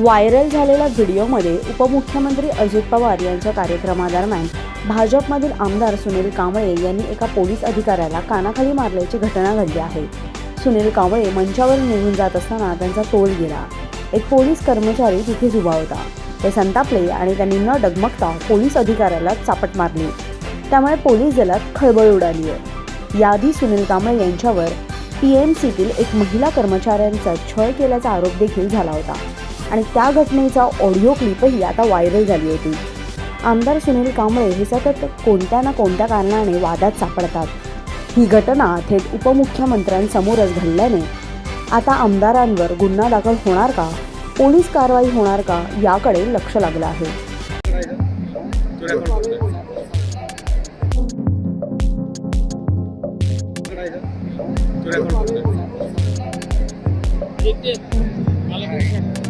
Viral झालेल्या व्हिडिओमध्ये उपमुख्यमंत्री अजित पवार यांच्या कार्यक्रमादरम्यान भाजपमधील आमदार सुनील कांबळे यांनी एका पोलीस अधिकाऱ्याला कानाखाली मारल्याची घटना घडली आहे. सुनील कांबळे मंचावर निघून जात असताना त्यांचा तोल गेला. एक पोलीस कर्मचारी तिथेच उभा होता. ते संतापले आणि त्यांनी न डगमगता पोलीस अधिकाऱ्याला चापट मारली. त्यामुळे पोलीस दलात खळबळ उडाली आहे. याआधी सुनील कांबळे यांच्यावर पी एम सीतील एक महिला कर्मचाऱ्यांचा छळ केल्याचा आरोप देखील झाला होता. आणि त्या घटनेचा ऑडिओ क्लिपही आता व्हायरल झाली होती. आमदार सुनील कांबळे हे सतत कोणत्या ना कोणत्या कारणाने वादात सापडतात. ही घटना थेट उपमुख्यमंत्र्यांसमोरच घडल्याने आता आमदारांवर गुन्हा दाखल होणार का? पोलीस कारवाई होणार का? याकडे लक्ष लागलं आहे. खरंच